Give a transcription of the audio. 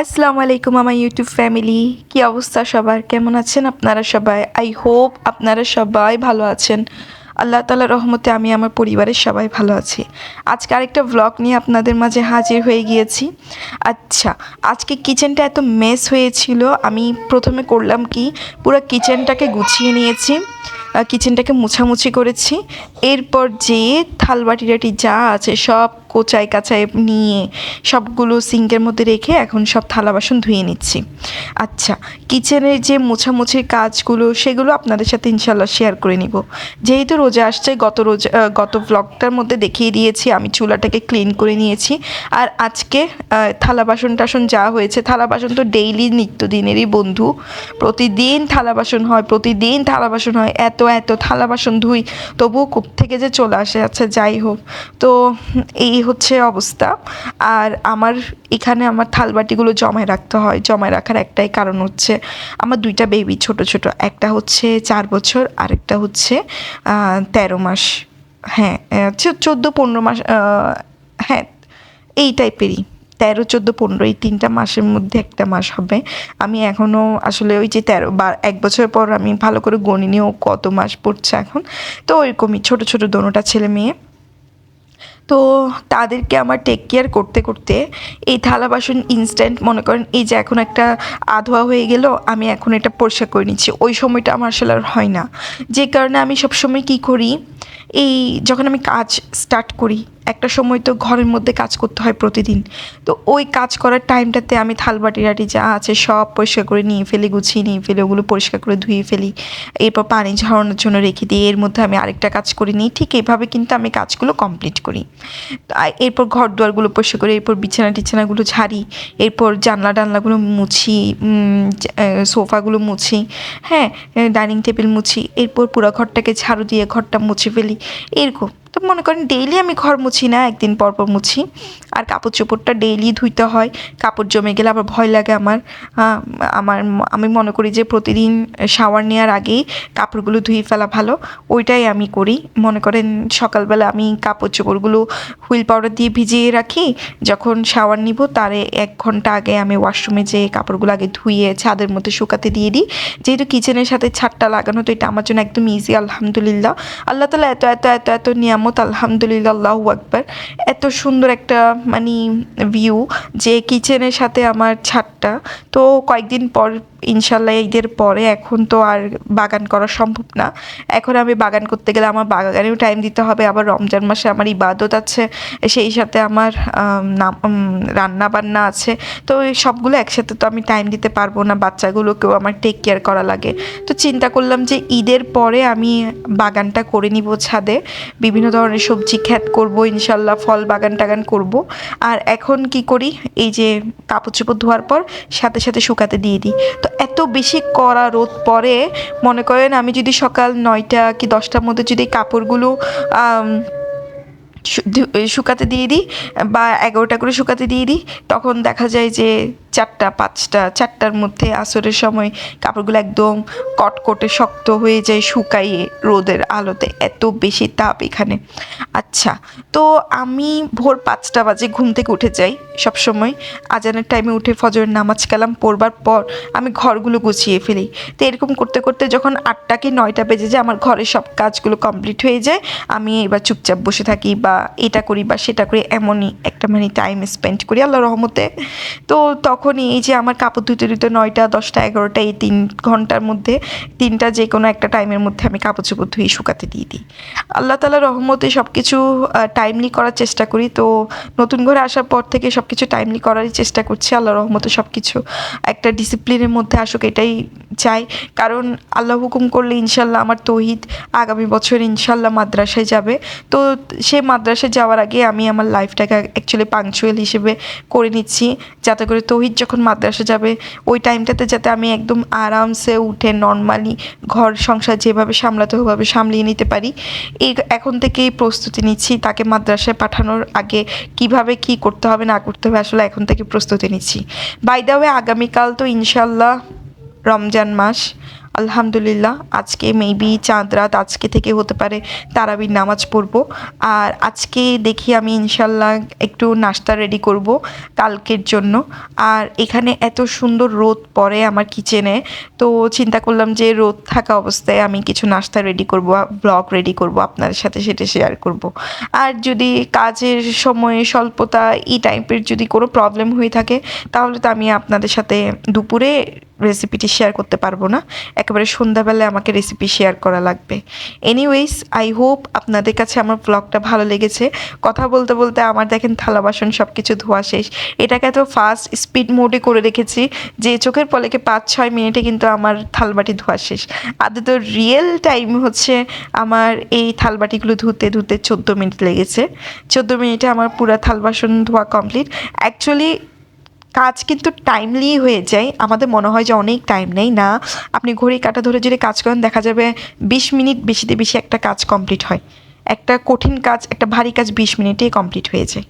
আসসালামু আলাইকুম আমার ইউটিউব ফ্যামিলি কি অবস্থা সবার? কেমন আছেন আপনারা সবাই? আই হোপ আপনারা সবাই ভালো আছেন। আল্লাহ তালা রহমতে আমি আমার পরিবারের সবাই ভালো আছি। আজকে আরেকটা ব্লগ নিয়ে আপনাদের মাঝে হাজির হয়ে গিয়েছি। আচ্ছা আজকে কিচেনটা এত মেস হয়েছিল। আমি প্রথমে করলাম কি, পুরো কিচেনটাকে গুছিয়ে নিয়েছি। কিচেনটাকে মুছামুছি করেছি। এরপর যে থালবাটি টাটি যা আছে সব কোচাই কাচাই নিয়ে সবগুলো সিঙ্কের মধ্যে রেখে এখন সব থালা বাসন ধুয়ে নিচ্ছি। আচ্ছা কিচেনের যে মোছামুছির কাজগুলো, সেগুলো আপনাদের সাথে ইনশাল্লাহ শেয়ার করে নিব। যেহেতু রোজা আসছে, গত রোজা গত ব্লগটার মধ্যে দেখিয়ে দিয়েছি, আমি চুলাটাকে ক্লিন করে নিয়েছি। আর আজকে থালা বাসন টাসন যা হয়েছে, থালা বাসন তো ডেইলি নিত্যদিনেরই বন্ধু। প্রতিদিন থালা বাসন হয়, প্রতিদিন থালা বাসন হয়, এত এত থালা বাসন ধুই, তবুও থেকে যে চলে আসে। আচ্ছা যাই হোক। তো, এই হচ্ছে অবস্থা। আর আমার এখানে আমার থালবাটিগুলো জমায় রাখতে হয়। জমায় রাখার একটাই কারণ হচ্ছে, আমার দুইটা বেবি ছোট ছোট। একটা হচ্ছে চার বছর, আরেকটা হচ্ছে তেরো মাস। হ্যাঁ চোদ্দ, পনেরো মাস হ্যাঁ এই টাইপেরই তেরো, চোদ্দ, পনেরো, এই তিনটা মাসের মধ্যে একটা মাস হবে। আমি এখনও আসলে ওই যে তেরো, বা, এক বছর পর আমি ভালো করে গণিনিও কত মাস পড়ছে এখন। তো ওইরকমই ছোটো ছোটো দোনোটা ছেলে মেয়ে। তো তাদেরকে আমার টেক কেয়ার করতে করতে এই থালা বাসন ইনস্ট্যান্ট মনে করেন এই যে এখন একটা আধোয়া হয়ে গেল, আমি এখন এটা পরিষ্কার করে নিচ্ছি। ওই সময়টা আমার আসলে আর হয় না। যে কারণে আমি সবসময় কী করি এই যখন আমি কাজ স্টার্ট করি, একটা সময় তো ঘরের মধ্যে কাজ করতে হয় প্রতিদিন। তো ওই কাজ করার টাইমটাতে আমি থালবাটি টাটি যা আছে সব পরিষ্কার করে নিয়ে ফেলি, গুছিয়ে নিয়ে ফেলি, ওগুলো পরিষ্কার করে ধুয়ে ফেলি। এরপর পানি ঝরানোর জন্য রেখে দিই এর মধ্যে আমি আরেকটা কাজ করে নিই। ঠিক এইভাবে কিন্তু আমি কাজগুলো কমপ্লিট করি। এরপর ঘর দুয়ারগুলো পরিষ্কার করে, এরপর বিছানা টিছানাগুলো ঝাড়ি, এরপর জানলা টানলাগুলো মুছি সোফাগুলো মুছি হ্যাঁ ডাইনিং টেবিল মুছি, এরপর পুরো ঘরটাকে ঝাড়ু দিয়ে ঘরটা মুছে ফেলি। এরকম। তো মনে করেন ডেইলি আমি ঘর মুছি না, একদিন পর পর মুছি। আর কাপড় চোপড়টা ডেইলি ধুইতে হয়। কাপড় জমে গেলে আবার ভয় লাগে আমার। আমার আমি মনে করি যে প্রতিদিন শাওয়ার নেওয়ার আগেই কাপড়গুলো ধুয়ে ফেলা ভালো। ওইটাই আমি করি। মনে করেন সকালবেলা আমি কাপড় চোপড়গুলো হুইল পাউডার দিয়ে ভিজিয়ে রাখি। যখন শাওয়ার নিব তারে এক ঘণ্টা আগে আমি ওয়াশরুমে যেয়ে কাপড়গুলো আগে ধুয়ে ছাদের মধ্যে শুকাতে দিয়ে দিই। যেহেতু কিচেনের সাথে ছাদটা লাগানো, তো এটা আমার জন্য একদম ইজি আলহামদুলিল্লাহ। আল্লাহ তালা এত এত এত এত নিয়ামত আলহামদুলিল্লাহ আকবার। এত সুন্দর একটা মানে ভিউ যে কিচেনের সাথে আমার ছাদটা। তো কয়েকদিন পর ইনশাল্লাহ ঈদের পরে এখন তো আর বাগান করা সম্ভব না। এখন আমি বাগান করতে গেলে আমার বাগানেও টাইম দিতে হবে। আবার রমজান মাসে আমার ইবাদত আছে। সেই সাথে আমার রান্না বান্না আছে। তো সবগুলো একসাথে তো আমি টাইম দিতে পারব না। বাচ্চাগুলোকেও আমার টেক কেয়ার করা লাগে। তো চিন্তা করলাম যে ঈদের পরে আমি বাগানটা করে নিব ছাদে। বিভিন্ন ধরনের সবজি খ্যাত করব, ইনশাল্লাহ ফল, বাগান টাগান করব। আর এখন কি করি? এই যে কাপড় চোপড় ধোয়ার পর সাথে সাথে শুকাতে দিয়ে দিই। তো এত বেশি কড়া রোদ পরে, মনে করেন আমি যদি সকাল নয়টা কি দশটার মধ্যে যদি কাপড়গুলো শুকাতে দিয়ে দিই, বা এগারোটা করে শুকাতে দিয়ে দিই। তখন দেখা যায় যে চারটা, পাঁচটা, চারটার মধ্যে আসরের সময় কাপড়গুলো একদম কটকটে শক্ত হয়ে যায় শুকাইয়ে রোদের আলোতে। এত বেশি তাপ এখানে। আচ্ছা তো আমি ভোর পাঁচটা বাজে ঘুম থেকে উঠে যাই সবসময়। আজানের টাইমে উঠে ফজরের নামাজ কালাম পড়বার পর আমি ঘরগুলো গুছিয়ে ফেলি। তো এরকম করতে করতে যখন আটটা কি নয়টা বেজে যায়, আমার ঘরের সব কাজগুলো কমপ্লিট হয়ে যায়। আমি এবার চুপচাপ বসে থাকি বা এটা করি বা সেটা করি, এমনই একটা মানে টাইম স্পেন্ড করি আল্লাহ রহমতে। তো তখনই এই যে আমার কাপড় ধুতে ধুতে নয়টা, দশটা, এগারোটা, এই তিন ঘণ্টার মধ্যে, তিনটা যে কোনো একটা টাইমের মধ্যে আমি কাপড় চোপড় ধুয়ে শুকাতে দিয়ে দিই। আল্লাহ তালা রহমতে সব কিছু টাইমলি করার চেষ্টা করি। তো নতুন ঘরে আসার পর থেকে সব কিছু টাইমলি করারই চেষ্টা করছি আল্লাহ রহমতে সব কিছু একটা ডিসিপ্লিনের মধ্যে আসুক এটাই চাই। কারণ আল্লাহ হুকুম করলে ইনশাল্লাহ আমার তহিদ আগামী বছর ইনশাল্লাহ মাদ্রাসায় যাবে। তো সে মাদ্রাসায় যাওয়ার আগে আমি আমার লাইফটাকে অ্যাকচুয়ালি পাংচুয়াল হিসেবে করে নিচ্ছি। যাতে করে তৌহিদ যখন মাদ্রাসা যাবে, ওই টাইমটাতে যাতে আমি একদম আরামসে উঠে নর্মালি ঘর, সংসার যেভাবে সামলাতে ওভাবে সামলিয়ে নিতে পারি। এই এখন থেকেই প্রস্তুতি নিচ্ছি তাকে মাদ্রাসায় পাঠানোর আগে কীভাবে কি করতে হবে, না করতে হবে আসলে এখন থেকে প্রস্তুতি নিচ্ছি। বাই ওয়ে আগামীকাল তো ইনশাল্লাহ রমজান মাস। আলহামদুলিল্লাহ, আজকে মেবি চাঁদ রাত আজকে থেকে হতে পারে তারাবির নামাজ পড়ব। আর আজকে দেখি আমি ইনশাল্লাহ একটু নাস্তা রেডি করব কালকের জন্য। আর এখানে এত সুন্দর রোদ পড়ে আমার কিচেনে তো চিন্তা করলাম যে রোদ থাকা অবস্থায় আমি কিছু নাস্তা রেডি করব ব্লগ রেডি করব আপনাদের সাথে সেটা শেয়ার করব। আর যদি কাজের সময়ে স্বল্পতা, এই টাইপের যদি কোনো প্রবলেম হয়ে থাকে, তাহলে তো আমি আপনাদের সাথে দুপুরে রেসিপিটি শেয়ার করতে পারব না। একেবারে সন্ধ্যাবেলায় আমাকে রেসিপি শেয়ার করা লাগবে। এনিওয়েজ আই হোপ আপনাদের কাছে আমার ব্লগটা ভালো লেগেছে। কথা বলতে বলতে আমার দেখেন থালা বাসন সব কিছু ধোয়া শেষ। এটাকে এত ফাস্ট স্পিড মোডে করে রেখেছি যে চোখের পলেকে পাঁচ ছয় মিনিটে কিন্তু আমার থালবাটি ধোয়া শেষ। আদত রিয়েল টাইম হচ্ছে আমার এই থালবাটিগুলো ধুতে ধুতে চোদ্দ মিনিট লেগেছে। চোদ্দ মিনিটে আমার পুরা থাল বাসন ধোয়া কমপ্লিট অ্যাকচুয়ালি কাজ কিন্তু টাইমলি হয়ে যায়। আমাদের মনে হয় যে অনেক টাইম নেই, না? আপনি ঘড়ি কাটা ধরে যদি কাজ করেন, দেখা যাবে বিশ মিনিট বেশিতে বেশি একটা কাজ কমপ্লিট হয়। একটা কঠিন কাজ, একটা ভারী কাজ বিশ মিনিটেই কমপ্লিট হয়ে যায়।